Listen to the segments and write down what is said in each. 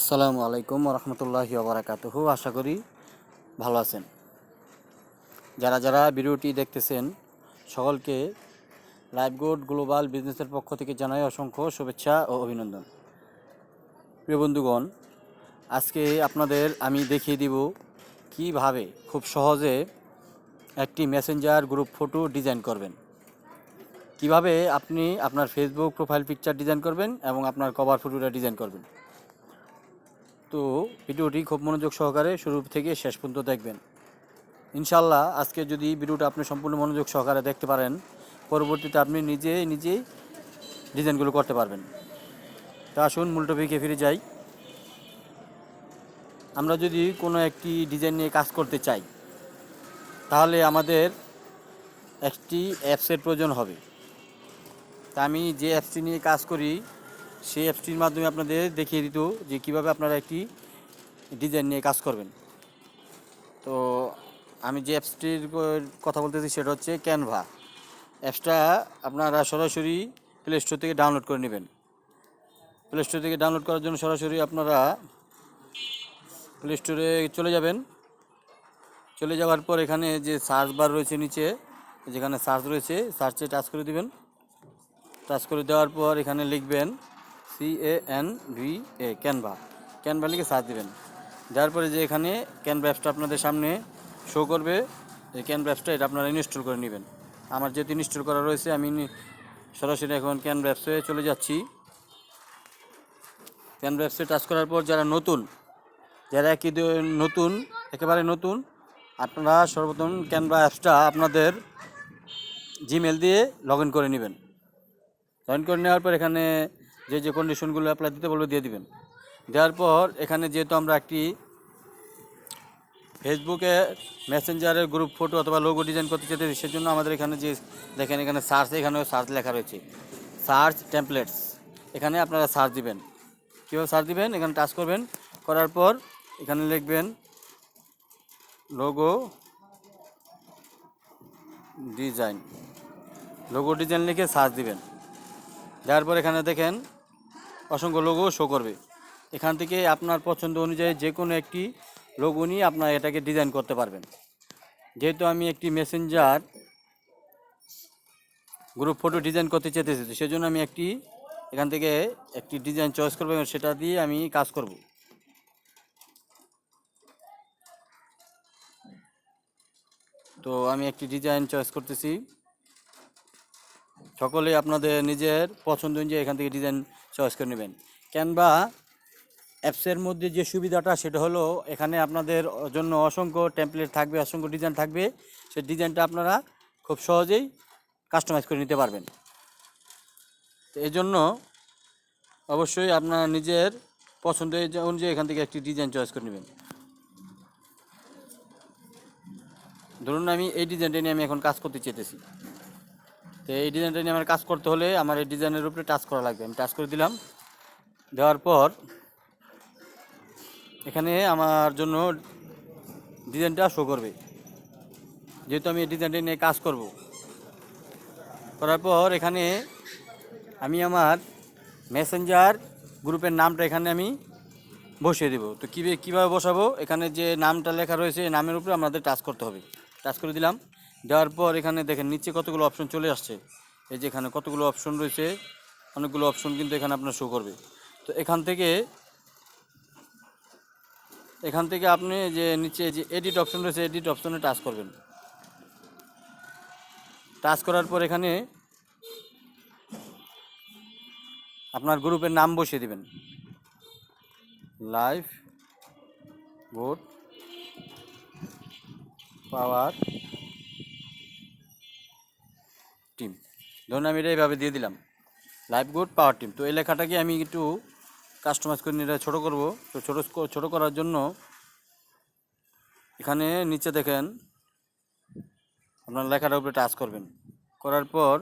আসসালামু আলাইকুম রহমতুল্লাহি ওবরাকাতুহু। আশা করি ভালো আছেন। যারা যারা ভিডিওটি দেখতেছেন, সকলকে লাইভ গুড গ্লোবাল বিজনেসের পক্ষ থেকে জানাই অসংখ্য শুভেচ্ছা ও অভিনন্দন। প্রিয় বন্ধুগণ, আজকে আপনাদের আমি দেখিয়ে দিব কীভাবে খুব সহজে একটি মেসেঞ্জার গ্রুপ ফটো ডিজাইন করবেন। কীভাবে আপনি আপনার ফেসবুক প্রোফাইল পিকচার ডিজাইন করবেন এবং আপনার কভার ফটোটা ডিজাইন করবেন। তো ভিডিওটি খুব মনোযোগ সহকারে শুরু থেকে শেষ পর্যন্ত দেখবেন। ইনশাল্লাহ আজকে যদি ভিডিওটা আপনি সম্পূর্ণ মনোযোগ সহকারে দেখতে পারেন, পরবর্তীতে আপনি নিজে নিজেই ডিজাইনগুলো করতে পারবেন। তা আসুন মূল টপিকে ফিরে যাই। আমরা যদি কোনো একটি ডিজাইন নিয়ে কাজ করতে চাই, তাহলে আমাদের একটি অ্যাপসের প্রয়োজন হবে। তা আমি যে অ্যাপসটি নিয়ে কাজ করি সেই অ্যাপসটির মাধ্যমে আপনাদের দেখিয়ে দিত যে কীভাবে আপনারা একটি ডিজাইন নিয়ে কাজ করবেন। তো আমি যে অ্যাপসটির কথা বলতেছি সেটা হচ্ছে ক্যানভা অ্যাপসটা আপনারা সরাসরি প্লে স্টোর থেকে ডাউনলোড করে নেবেন। প্লে স্টোর থেকে ডাউনলোড করার জন্য সরাসরি আপনারা প্লে স্টোরে চলে যাবেন। চলে যাওয়ার পর এখানে যে সার্চ বার রয়েছে নিচে, যেখানে সার্চ রয়েছে সার্চে টাচ করে দিবেন। টাচ করে দেওয়ার পর এখানে লিখবেন C A N V A Canva Canva লিখে সার্চ দেবেন। যার পরে যে এখানে ক্যানভা অ্যাপসটা আপনাদের সামনে শো করবে, এই ক্যানভা অ্যাপসটা এটা আপনারা ইনস্টল করে নেবেন। আমার যেহেতু ইনস্টল করা রয়েছে, আমি সরাসরি এখন ক্যানভা অ্যাপসে চলে যাচ্ছি। ক্যানভা অ্যাপসে টাচ করার পর যারা নতুন, যারা একই নতুন, একেবারে নতুন, আপনারা সর্বপ্রথম ক্যানভা অ্যাপসটা আপনাদের জিমেল দিয়ে লগ করে নেবেন। জয়েন করে নেওয়ার পর এখানে যে যে কন্ডিশনগুলো অ্যাপ্লাই দিতে বলব দিয়ে দিবেন। দেওয়ার পর এখানে যেহেতু আমরা একটি ফেসবুকে মেসেঞ্জারের গ্রুপ ফটো অথবা লোগো ডিজাইন করতে চাইতেছি, সেজন্য আমাদের এখানে যে দেখেন এখানে সার্চ এখানেও সার্চ লেখা রয়েছে। সার্চ টেমপ্লেটস এখানে আপনারা সার্চ দিবেন। কীভাবে সার্চ দিবেন? এখানে টাচ করবেন। করার পর এখানে লিখবেন লোগো ডিজাইন লোগো ডিজাইন লিখে সার্চ দিবেন। দেওয়ার পর এখানে দেখেন অসংখ্য লোগো শো করবে। এখান থেকে আপনার পছন্দ অনুযায়ী যে কোনো একটি লোগো নিয়ে আপনার এটাকে ডিজাইন করতে পারবেন। যেহেতু আমি একটি মেসেঞ্জার গ্রুপ ফটো ডিজাইন করতে চেতেছি তো সেজন্য আমি একটি এখান থেকে একটি ডিজাইন চয়েস করব এবং সেটা দিয়ে আমি কাজ করব। তো আমি একটি ডিজাইন চয়েস করতেছি। সকলে আপনাদের নিজের পছন্দ অনুযায়ী এখান থেকে ডিজাইন চয়েস করে নেবেন। ক্যানভা অ্যাপসের মধ্যে যে সুবিধাটা সেটা হলো এখানে আপনাদের জন্য অসংখ্য টেমপ্লেট থাকবে, অসংখ্য ডিজাইন থাকবে। সেই ডিজাইনটা আপনারা খুব সহজেই কাস্টমাইজ করে নিতে পারবেন। তো এই জন্য অবশ্যই আপনার নিজের পছন্দ অনুযায়ী এখান থেকে একটি ডিজাইন চয়েস করে নেবেন। ধরুন আমি এই ডিজাইনটা নিয়ে আমি এখন কাজ করতে চেয়েছি তো এই ডিজাইনটা নিয়ে আমার কাজ করতে হলে আমার এই ডিজাইনের উপরে টাচ করা লাগবে। আমি টাচ করে দিলাম। দেওয়ার পর এখানে আমার জন্য ডিজাইনটা শো করবে। যেহেতু আমি এই ডিজাইনটা নিয়ে কাজ করব। করার পর এখানে আমি আমার মেসেঞ্জার গ্রুপের নামটা এখানে আমি বসিয়ে দেবো। তো কীভাবে কীভাবে বসাবো? এখানে যে নামটা লেখা রয়েছে, এই নামের উপরে আমাদের টাচ করতে হবে। টাচ করে দিলাম। দেওয়ার পর এখানে দেখেন নিচে কতগুলো অপশন চলে আসছে। এই যে এখানে কতগুলো অপশন রয়েছে, অনেকগুলো অপশন কিন্তু এখানে আপনার শো করবে। তো এখান থেকে এখান থেকে আপনি যে নিচে যে এডিট অপশন রয়েছে এডিট অপশনে টাচ করবেন। টাচ করার পর এখানে আপনার গ্রুপের নাম বসিয়ে দিবেন। লাইভ ভোট পাওয়ার টিম ধরুন আমি এটা এইভাবে দিয়ে দিলাম লাইভ গুড পাওয়ার টিম তো এই লেখাটাকে আমি একটু কাস্টমাইজ করে নিয়ে ছোটো করব। তো ছোটো ছোটো করার জন্য এখানে নিচে দেখেন, আপনার লেখাটার উপরে টাচ করবেন। করার পর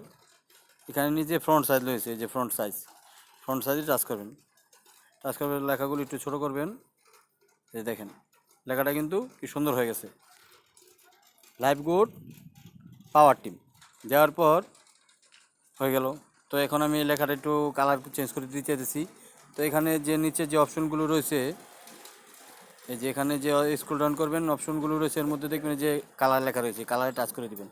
এখানে নিচে ফ্রন্ট সাইজ রয়েছে যে ফ্রন্ট সাইজ ফ্রন্ট সাইজে টাচ করবেন। টাচ করবেন লেখাগুলো একটু ছোটো করবেন। এই দেখেন, লেখাটা কিন্তু কি সুন্দর হয়ে গেছে। লাইভ গুড পাওয়ার টিম দেওয়ার পর হয়ে গেল। তো এখন আমি লেখাটা একটু কালার চেঞ্জ করে দিতে চাইতেছি। তো এখানে যে নিচে যে অপশনগুলো রয়েছে, এই যে এখানে যে স্কুল ডাউন করবেন অপশনগুলো রয়েছে, এর মধ্যে দেখবেন যে কালার লেখা রয়েছে। কালারে টাচ করে দেবেন।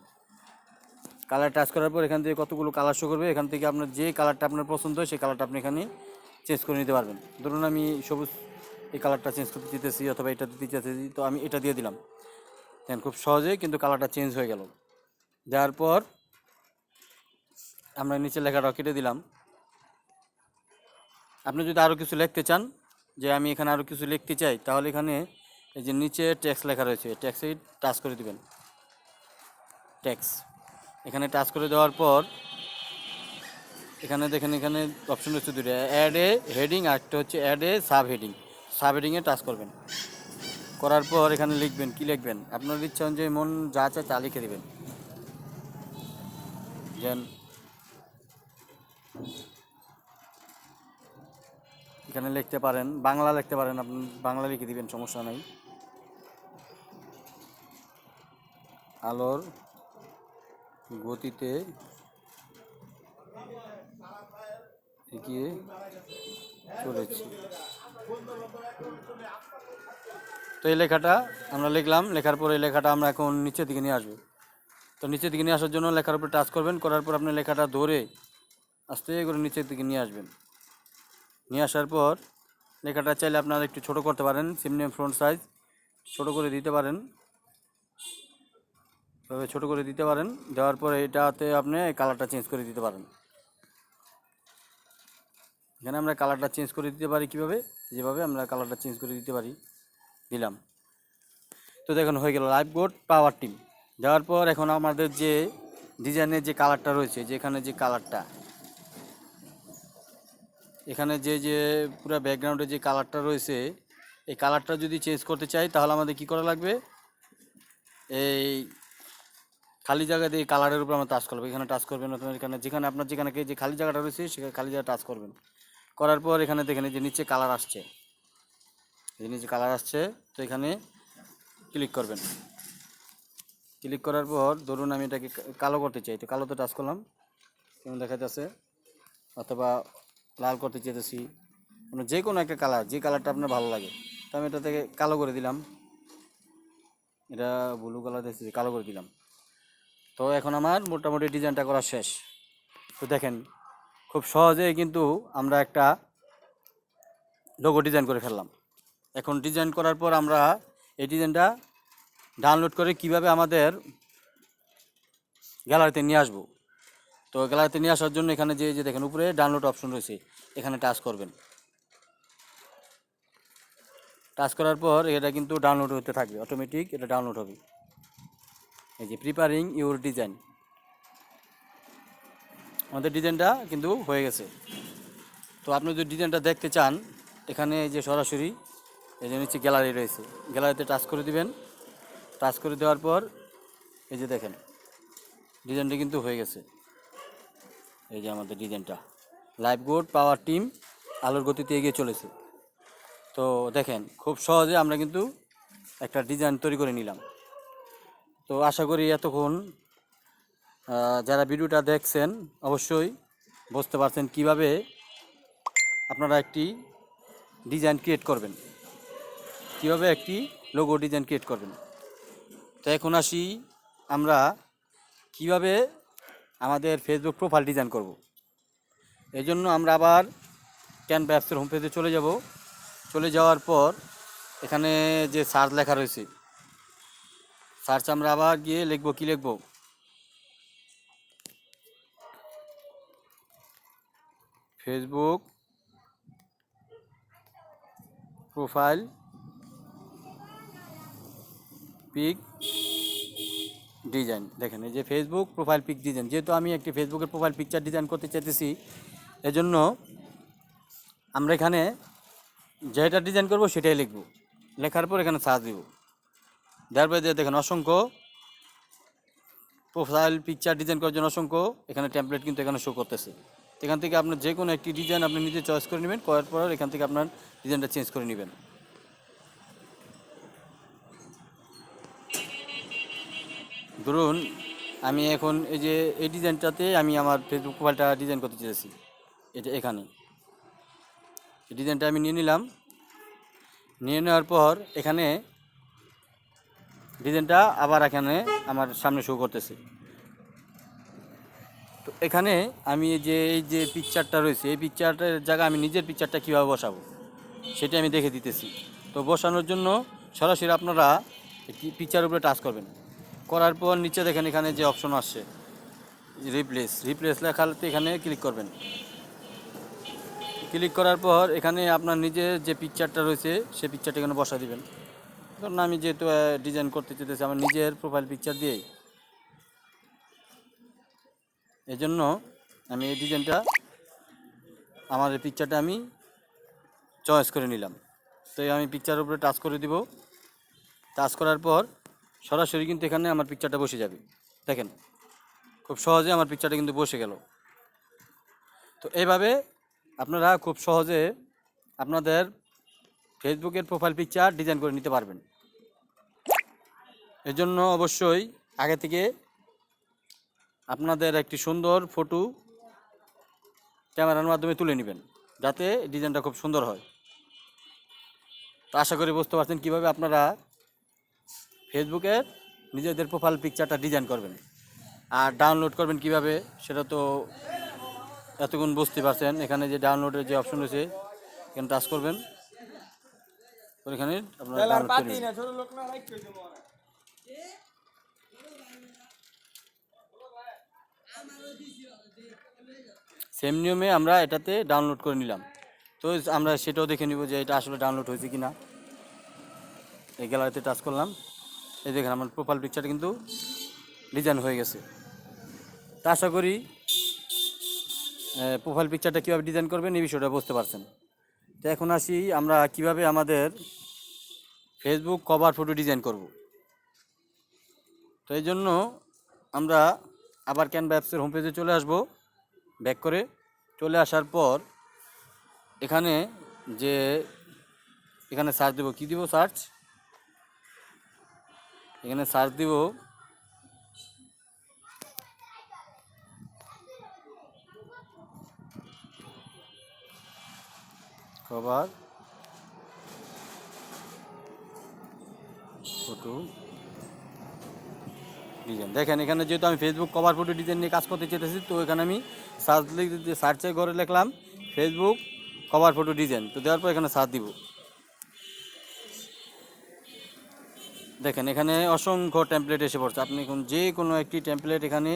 কালার টাচ করার পর এখান থেকে কতগুলো কালার শো করবে, এখান থেকে আপনার যে কালারটা আপনার পছন্দ হয়, সেই কালারটা আপনি এখানে চেঞ্জ করে নিতে পারবেন। ধরুন আমি সবুজ এই কালারটা চেঞ্জ করতে দিতেছি অথবা এটা দিতে চাইতেছি, তো আমি এটা দিয়ে দিলাম। দেখেন খুব সহজেই কিন্তু কালারটা চেঞ্জ হয়ে গেল। দেওয়ার পর আমরা নিচে লেখাটা কেটে দিলাম। আপনি যদি আরও কিছু লিখতে চান, যে আমি এখানে আরও কিছু লিখতে চাই, তাহলে এখানে এই যে নিচে ট্যাক্স লেখা রয়েছে ট্যাক্সে টাচ করে দিবেন। ট্যাক্স এখানে টাচ করে দেওয়ার পর, এখানে দেখেন, এখানে অপশন হচ্ছে দুটো অ্যাড এ হেডিং আর একটা হচ্ছে add a sub heading sub হেডিংয়ে touch করবেন। করার পর এখানে লিখবেন, কি লিখবেন? আপনার ইচ্ছা অনুযায়ী মন যা চায় তা লিখে দেবেন। যেন এখানে লিখতে পারেন, বাংলা লিখতে পারেন আপনি, বাংলা লিখে দিবেন, সমস্যা নাই। আলোর গতিতে এগিয়ে চলেছি। তো এই লেখাটা আমরা লিখলাম, লেখার পর এই লেখাটা আমরা এখন নিচের দিকে নিয়ে আসব। তো নিচের দিকে নিয়ে আসার জন্য লেখার উপর টাচ করবেন, করার পর আপনি লেখাটা ধরে আস্তে করে নিচের দিকে নিয়ে আসবেন। নিয়ে আসার পর লেখাটা চাইলে আপনারা একটু ছোট করতে পারেন, সিমনি ফ্রন্ট সাইজ ছোট করে দিতে পারেন। তবে ছোট করে দিতে পারেন, দেওয়ার পরে এটাতে আপনি কালারটা চেঞ্জ করে দিতে পারেন। এখানে আমরা কালারটা চেঞ্জ করে দিতে পারি কীভাবে? যেভাবে আমরা কালারটা চেঞ্জ করে দিতে পারি, দিলাম। তো দেখুন, হয়ে গেল লাইভ গোড পাওয়ার টিম। দেওয়ার পর এখন আমাদের যে ডিজাইনের যে কালারটা রয়েছে, যেখানে যে কালারটা এখানে যে যে পুরো ব্যাকগ্রাউন্ডে যে কালারটা রয়েছে, এই কালারটা যদি চেঞ্জ করতে চাই, তাহলে আমাদের কি করা লাগবে? এই খালি জায়গা দিয়ে কালারের উপর আমরা টাচ করব। এখানে টাচ করবেন অথবা এখানে যেখানে আপনার যেখানে যে খালি জায়গাটা রয়েছে, সেখানে খালি জায়গা টাচ করবেন। করার পর এখানে দেখেন যে নিচে কালার আসছে। এই যে নিচে কালার আসছে, তো এখানে ক্লিক করবেন। ক্লিক করার পর ধরুন আমি এটাকে কালো করতে চাই, তো কালোতে টাচ করলাম। দেখা যাচ্ছে অথবা লাল করতে চেয়েছি। মানে যে কোনো একটা কালার যে কালারটা আপনার ভালো লাগে। তো আমি এটা থেকে কালো করে দিলাম। এটা ব্লু কালার দেখছি কালো করে দিলাম। তো এখন আমার মোটামুটি ডিজাইনটা করা শেষ। তো দেখেন, খুব সহজেই কিন্তু আমরা একটা লোগো ডিজাইন করে ফেললাম। এখন ডিজাইন করার পর আমরা এই ডিজাইনটা ডাউনলোড করে কীভাবে আমাদের গ্যালারিতে নিয়ে আসব। তো গ্যালারিতে নিয়ে আসার জন্য এখানে যে যে দেখেন, উপরে ডাউনলোড অপশন রয়েছে। এখানে টাচ করবেন। টাচ করার পর এটা কিন্তু ডাউনলোড হতে থাকবে। অটোমেটিক এটা ডাউনলোড হবে। এই যে প্রিপারিং ইউর ডিজাইন আমাদের ডিজাইনটা কিন্তু হয়ে গেছে। তো আপনি যদি ডিজাইনটা দেখতে চান, এখানে যে সরাসরি এই যে নিচে গ্যালারি রয়েছে। গ্যালারিতে টাচ করে দিবেন। টাচ করে দেওয়ার পর এই যে দেখেন ডিজাইনটা কিন্তু হয়ে গেছে। এই যে আমাদের ডিজাইনটা। লাইফ গোড পাওয়ার টিম আলোর গতিতে এগিয়ে চলেছে। তো দেখেন, খুব সহজে আমরা কিন্তু একটা ডিজাইন তৈরি করে নিলাম। তো আশা করি এতক্ষণ যারা ভিডিওটা দেখছেন, অবশ্যই বুঝতে পারছেন কীভাবে আপনারা একটি ডিজাইন ক্রিয়েট করবেন। কীভাবে একটি লোগো ডিজাইন ক্রিয়েট করবেন। তো এখন আসি আমরা কীভাবে আমাদের ফেসবুক প্রোফাইল ডিজাইন করব। এই জন্য আমরা আবার ক্যানভা অ্যাপসের হোম পেজে চলে যাব চলে যাওয়ার পর এখানে যে সার্চ লেখা রয়েছে সার্চ আমরা আবার গিয়ে লিখব, কি লিখব ফেসবুক প্রোফাইল পিক ডিজাইন দেখেন, এই যে ফেসবুক প্রোফাইল পিক ডিজাইন যেহেতু আমি একটি ফেসবুকের প্রোফাইল পিকচার ডিজাইন করতে চাইতেছি, এজন্য আমরা এখানে যেটা ডিজাইন করব সেটাই লিখব। লেখার পর এখানে সার্চ দিব। দেওয়ার পরে দেখেন, অসংখ্য প্রোফাইল পিকচার ডিজাইন করার জন্য অসংখ্য এখানে টেমপ্লেট কিন্তু এখানে শো করতেছে। এখান থেকে আপনার যে কোনো একটি ডিজাইন আপনি নিজে চয়েস করে নেবেন, করার পর এখান থেকে আপনার ডিজাইনটা চেঞ্জ করে নেবেন। ধরুন, আমি এখন এই যে এই ডিজাইনটাতে আমি আমার ফেসবুক প্রোফাইলটা ডিজাইন করতে চেয়েছি এটা এখানে। এই ডিজাইনটা আমি নিয়ে নিলাম। নিয়ে নেওয়ার পর এখানে ডিজাইনটা আবার এখানে আমার সামনে শো করতেছে। তো এখানে আমি যে, এই যে পিকচারটা রয়েছে, এই পিকচারটার জায়গায় আমি নিজের পিকচারটা কীভাবে বসাবো, সেটা আমি দেখে দিতেছি। তো বসানোর জন্য সরাসরি আপনারা পিকচার উপরে টাচ করবেন। করার পর নিচে দেখেন এখানে যে অপশন আসছে রিপ্লেস রিপ্লেস লেখাতে এখানে ক্লিক করবেন। ক্লিক করার পর এখানে আপনার নিজের যে পিকচারটা রয়েছে, সে পিকচারটা এখানে বসা দিবেন। কারণ আমি যেহেতু ডিজাইন করতে চাইতেছি, আমার নিজের প্রোফাইল পিকচার দিয়েই। এই জন্য আমি এই ডিজাইনটা আমার পিকচারটা আমি চয়েস করে নিলাম। তো আমি পিকচারের উপরে টাচ করে দিব। টাচ করার পর সরাসরি কিন্তু এখানে আমার পিকচারটা বসে যাবে। দেখেন, খুব সহজে আমার পিকচারটা কিন্তু বসে গেল। তো এইভাবে আপনারা খুব সহজে আপনাদের ফেসবুকের প্রোফাইল পিকচার ডিজাইন করে নিতে পারবেন। এর জন্য অবশ্যই আগে থেকে আপনাদের একটি সুন্দর ফটো ক্যামেরার মাধ্যমে তুলে নেবেন, যাতে ডিজাইনটা খুব সুন্দর হয়। তো আশা করি বুঝতে পারছেন কীভাবে আপনারা ফেসবুকের নিজেদের প্রোফাইল পিকচারটা ডিজাইন করবেন আর ডাউনলোড করবেন কীভাবে সেটা তো এতক্ষণ বুঝতে পারছেন। এখানে যে ডাউনলোডের যে অপশন রয়েছে এখানে টাচ করবেন। এখানে আপনারা ডাউনলোড সেম নিয়মে আমরা এটাতে ডাউনলোড করে নিলাম। তো আমরা সেটাও দেখে নিব যে এটা আসলে ডাউনলোড হয়েছে কিনা। এই গ্যালারিতে টাচ করলাম। এই দেখেন আমার প্রোফাইল পিকচারটা কিন্তু ডিজাইন হয়ে গেছে। তা আশা করি প্রোফাইল পিকচারটা কীভাবে ডিজাইন করবেন এই বিষয়টা বুঝতে পারছেন। তো এখন আসি আমরা কীভাবে আমাদের ফেসবুক কভার ফটো ডিজাইন করব। তো এই জন্য আমরা আবার ক্যানভা অ্যাপসের হোম পেজে চলে আসব। ব্যাক করে চলে আসার পর এখানে যে, এখানে সার্চ দেবো। কী দিব সার্চ এখানে সার্চ দিব। কভার। ফটো। ডিজাইন। দেখেন, এখানে যেহেতু আমি ফেসবুক কভার ফটো ডিজাইন নিয়ে কাজ করতে চেয়েছি, তো এখানে আমি সার্চ লিখে সার্চে করে লিখলাম ফেসবুক কভার ফটো ডিজাইন তো দেওয়ার পর এখানে সার্চ দিব। দেখেন, এখানে অসংখ্য টেমপ্লেট এসে পড়ছে। আপনি এখন যে কোনো একটি টেমপ্লেট এখানে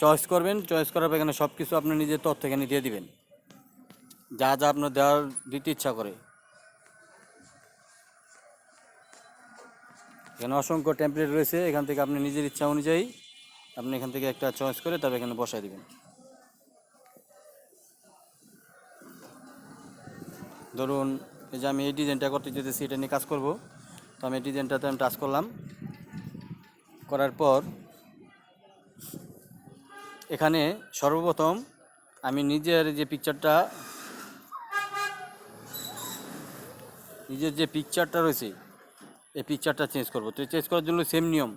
চয়েস করবেন। চয়েস করার পর এখানে সব কিছু আপনি নিজের তথ্য এখানে দিয়ে দিবেন। যা যা আপনার দেওয়ার দিতে ইচ্ছা করে। এখানে অসংখ্য টেমপ্লেট রয়েছে। এখান থেকে আপনি নিজের ইচ্ছা অনুযায়ী আপনি এখান থেকে একটা চয়েস করে তবে এখানে বসাই দিবেন। ধরুন, এই যে আমি এই ডিজাইনটা করতে যেতেছি, এটা নিয়ে কাজ করব। তো আমি ডিজাইনটাতে আমি টাচ করলাম। করার পর এখানে সর্বপ্রথম আমি নিজের যে পিকচারটা নিজের যে পিকচারটা রয়েছে, এই পিকচারটা চেঞ্জ করব। তো চেঞ্জ করার জন্য সেম নিয়ম।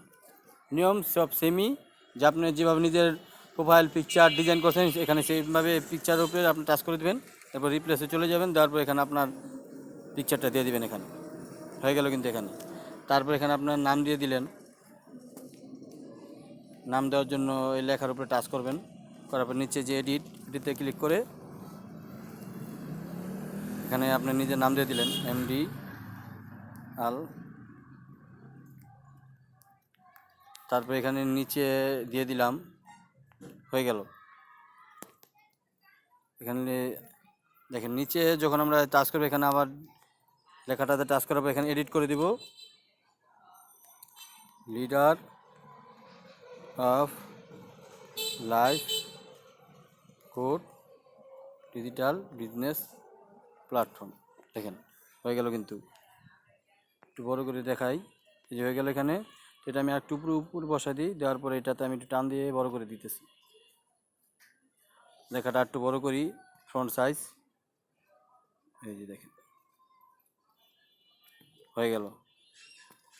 নিয়ম সব সেমই যে আপনি যেভাবে নিজের প্রোফাইল পিকচার ডিজাইন করছেন, এখানে সেইভাবে পিকচারের উপরে আপনি টাচ করে দেবেন, তারপর রিপ্লেসে চলে যাবেন তারপর এখানে আপনার পিকচারটা দিয়ে দিবেন এখানে। হয়ে গেল কিন্তু এখানে। তারপর এখানে আপনার নাম দিয়ে দিলেন। নাম দেওয়ার জন্য এই লেখার উপরে টাচ করবেন। করার পর নিচে যে এডিট এডিটে ক্লিক করে এখানে আপনি নিজের নাম দিয়ে দিলেন এমডি আল তারপর এখানে নিচে দিয়ে দিলাম, হয়ে গেল। এখানে দেখেন, নিচে যখন আমরা টাচ করব, এখানে আবার লেখাটাতে টাচ করার পর এখানে এডিট করে দিব। Leader of life code digital business platform দেখেন, হয়ে গেল কিন্তু। একটু বড় করে দেখাই। এই যে হয়ে গেল এখানে, এটা আমি একটু উপরে উপর বসা দিই, দেওয়ার পরে এটাতে আমি একটু টান দিয়ে বড় করে দিতেছি। লেখাটা একটু বড় করি ফ্রন্ট সাইজ এই যে দেখেন। হয়ে গেল।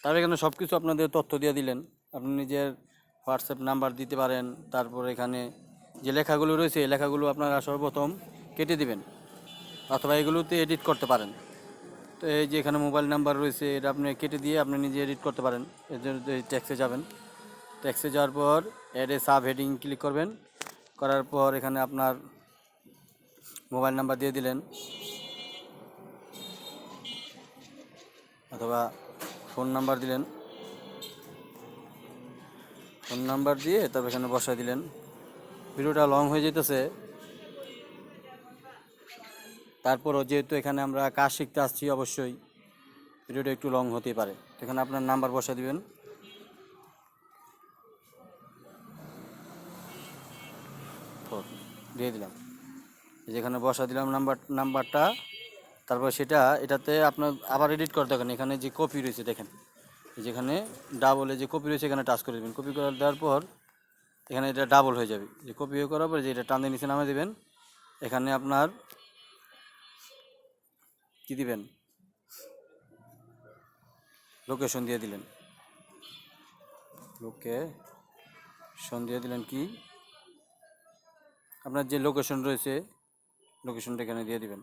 তার এখানে সব কিছু আপনাদের তথ্য দিয়ে দিলেন। আপনি নিজের হোয়াটসঅ্যাপ নাম্বার দিতে পারেন, তারপর এখানে যে লেখাগুলো রয়েছে, এই লেখাগুলো আপনারা সর্বপ্রথম কেটে দিবেন অথবা এগুলোতে এডিট করতে পারেন। তো এই যে এখানে মোবাইল নাম্বার রয়েছে, এটা আপনি কেটে দিয়ে আপনি নিজে এডিট করতে পারেন। এর জন্য ট্যাক্সে যাবেন। ট্যাক্সে যাওয়ার পর অ্যাডে সাব হেডিং ক্লিক করবেন। করার পর এখানে আপনার মোবাইল নাম্বার দিয়ে দিলেন। অথবা ফোন নাম্বার দিলেন। ফোন নাম্বার দিয়ে তারপর এখানে বসায় দিলেন। ভিডিওটা লং হয়ে যেতেছে তারপরও যেহেতু এখানে আমরা কাজ শিখতে আসছি অবশ্যই, ভিডিওটা একটু লং হতেই পারে। এখানে আপনার নাম্বার বসা দিবেন। দিয়ে দিলাম। যেখানে বসা দিলাম নাম্বার নাম্বারটা তারপর সেটা, এটাতে আপনার আবার এডিট করতে হবে এখানে যে কপি রয়েছে দেখেন। যেখানে ডাবলে যে কপি রয়েছে, এখানে টাচ করে দেবেন। কপি করে দেওয়ার পর, এখানে এটা ডাবল হয়ে যাবে। যে কপি করার পর যে এটা টান নিচে নামে দেবেন। এখানে আপনার কি দিবেন? লোকেশন দিয়ে দিলেন। লোকেশন দিয়ে দিলেন কি? আপনার যে লোকেশন রয়েছে লোকেশনটা এখানে দিয়ে দিবেন।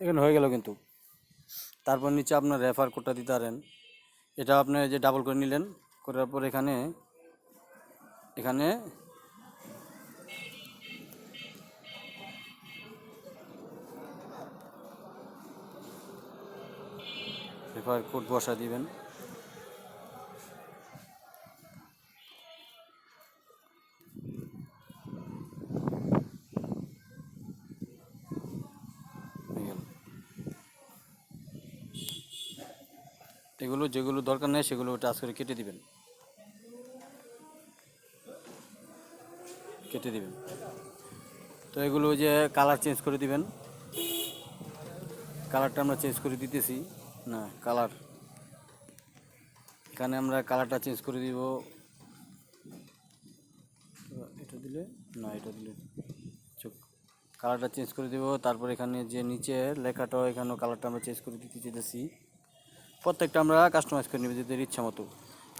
এখানে হয়ে গেল কিন্তু। তারপর নিচে আপনার রেফার কোডটা দিতে পারেন। এটা আপনি যে ডাবল করে নিলেন, করার পর এখানে এখানে রেফার কোড বসা দিবেন। এগুলো যেগুলো দরকার নেই, সেগুলো টাচ করে কেটে দিবেন। কেটে দিবেন। তো এগুলো যে কালার চেঞ্জ করে দিবেন। কালারটা আমরা চেঞ্জ করে দিতেছি। না কালার এখানে আমরা কালারটা চেঞ্জ করে দিব। এটা দিলে? না, এটা দিলে চুপ কালারটা চেঞ্জ করে দিব। তারপর এখানে যে নিচে লেখাটা, এখানেও কালারটা আমরা চেঞ্জ করে দিতে চাইতেছি। প্রত্যেকটা আমরা কাস্টমাইজ করে নেব নিজেদের ইচ্ছা মতো।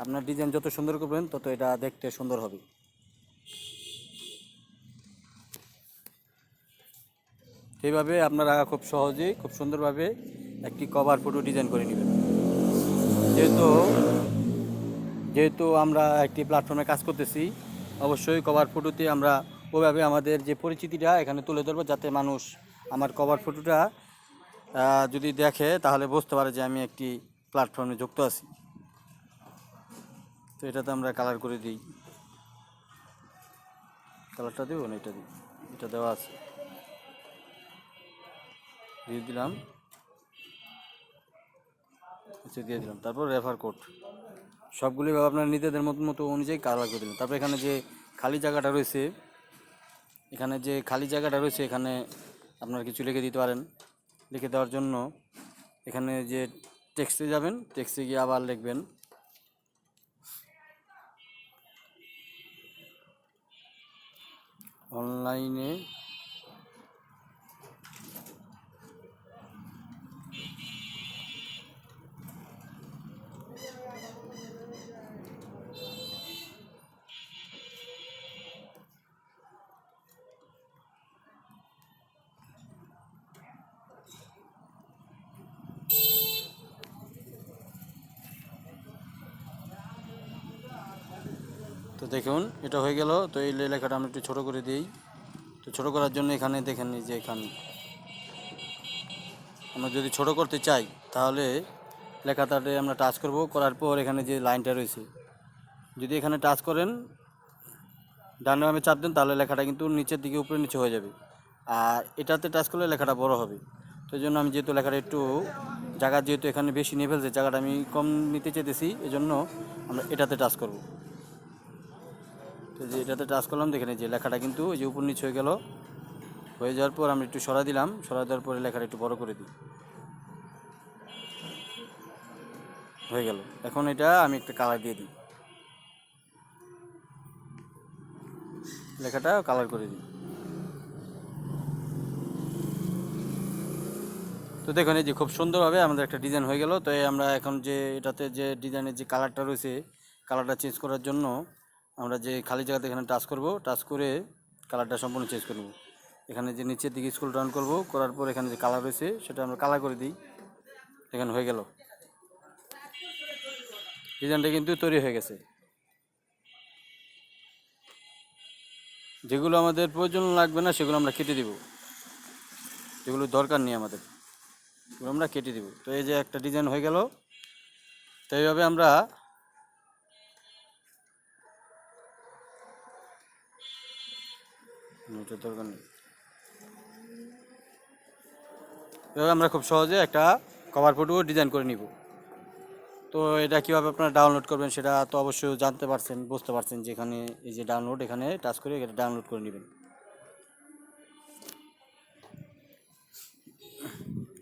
আপনার ডিজাইন যত সুন্দর করবেন, তত এটা দেখতে সুন্দর হবে। এইভাবে আপনারা খুব সহজেই খুব সুন্দরভাবে একটি কভার ফটো ডিজাইন করে নেবেন। যেহেতু যেহেতু আমরা একটি প্ল্যাটফর্মে কাজ করতেছি, অবশ্যই কভার ফটোতে আমরা ওইভাবে আমাদের যে পরিচিতিটা এখানে তুলে ধরবো, যাতে মানুষ আমার কভার ফটোটা যদি দেখে, তাহলে বুঝতে পারে যে আমি একটি প্ল্যাটফর্মে যুক্ত আছি। তো এটাতে আমরা কালার করে দিই। কালারটা দেবো না, এটা দিই এটা দেওয়া আছে। দিয়ে দিলাম। আচ্ছা দিয়ে দিলাম। তারপর রেফার কোড সবগুলি আপনার নিজেদের মতো মতো অনুযায়ী কালার করে দিলেন। তারপর এখানে যে খালি জায়গাটা রয়েছে, এখানে যে খালি জায়গাটা রয়েছে, এখানে আপনার কিছু লিখে দিতে পারেন। লিখে দেওয়ার জন্য এখানে যে টেক্সটে যাবেন টেক্সটে গিয়ে আবার লিখবেন। অনলাইনে দেখুন, এটা হয়ে গেল। তো এই লেখাটা আমরা একটু ছোটো করে দিই। তো ছোটো করার জন্য এখানে দেখেন যে এখানে। আমরা যদি ছোট করতে চাই, তাহলে লেখাটাতে আমরা টাচ করব। করার পর এখানে যে লাইনটা রয়েছে, যদি এখানে টাচ করেন, ডান বামে চাপ দেন, তাহলে লেখাটা কিন্তু নিচের দিকে, উপরে নিচে হয়ে যাবে। আর এটাতে টাচ করলে লেখাটা বড় হবে। তো জন্য আমি যেহেতু লেখাটা একটু, জায়গা যেহেতু এখানে বেশি নিয়ে ফেলছে, জায়গাটা আমি কম নিতে চেতেছি এজন্য আমরা এটাতে টাচ করব। তো যে এটাতে টাচ করলাম, দেখেন যে লেখাটা কিন্তু যে উপর নিচ হয়ে গেল। হয়ে যাওয়ার পর আমি একটু সরা দিলাম সরা দেওয়ার পরে লেখাটা একটু বড় করে দিই। হয়ে গেল। এখন এটা আমি একটা কালার দিয়ে দিই। লেখাটা কালার করে দিই। তো দেখুন, এই যে খুব সুন্দরভাবে আমাদের একটা ডিজাইন হয়ে গেল। তো আমরা এখন যে এটাতে যে ডিজাইনের যে কালারটা রয়েছে কালারটা চেঞ্জ করার জন্য আমরা যে খালি জায়গাতে এখানে টাচ করব টাচ করে কালারটা সম্পূর্ণ চেঞ্জ করব এখানে যে নিচের দিকে স্কুল ডাউন করব, করার পর এখানে যে কালার রয়েছে, সেটা আমরা কালার করে দিই। এখানে হয়ে গেল। ডিজাইনটা কিন্তু তৈরি হয়ে গেছে। যেগুলো আমাদের প্রয়োজন লাগবে না, সেগুলো আমরা কেটে দিব। যেগুলো দরকার নেই আমাদের এগুলো আমরা কেটে দিব। তো এই যে একটা ডিজাইন হয়ে গেল। তো এইভাবে আমরা এটার দরকার নেই। আমরা খুব সহজে একটা কভার ফটো ডিজাইন করে নিব। তো এটা কীভাবে আপনারা ডাউনলোড করবেন সেটা তো অবশ্যই জানতে পারছেন, বুঝতে পারছেন যে এখানে এই যে ডাউনলোড এখানে টাচ করে এটা ডাউনলোড করে নেবেন।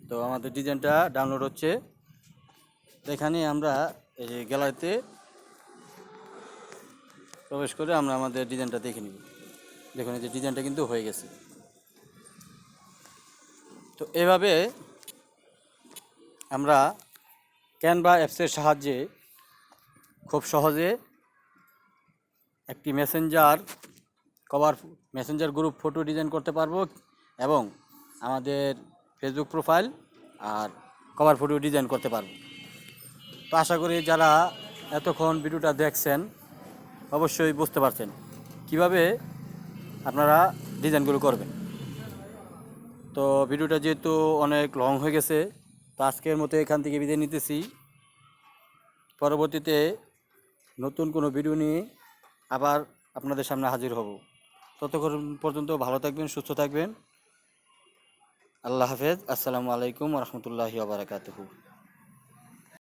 তো আমাদের ডিজাইনটা ডাউনলোড হচ্ছে। এখানে আমরা এই গ্যালারিতে প্রবেশ করে আমরা আমাদের ডিজাইনটা দেখে নিব। দেখুন এই যে ডিজাইনটা কিন্তু হয়ে গেছে। তো এভাবে আমরা ক্যানভা অ্যাপসের সাহায্যে খুব সহজে একটি messenger cover, messenger group photo design করতে পারব এবং আমাদের ফেসবুক প্রোফাইল আর কভার ফটো ডিজাইন করতে পারব। তো আশা করি যারা এতক্ষণ ভিডিওটা দেখছেন, অবশ্যই বুঝতে পারছেন। কীভাবে আপনারা ডিজাইনগুলো করবেন। তো ভিডিওটা যেহেতু অনেক লং হয়ে গেছে, তো আজকের মতো এখান থেকে বিদায় নিতেছি। পরবর্তীতে নতুন কোনো ভিডিও নিয়ে আবার আপনাদের সামনে হাজির হব। ততক্ষণ পর্যন্ত ভালো থাকবেন, সুস্থ থাকবেন। আল্লাহ হাফেজ। আসসালামু আলাইকুম রহমতুল্লাহি আবরাকাতহু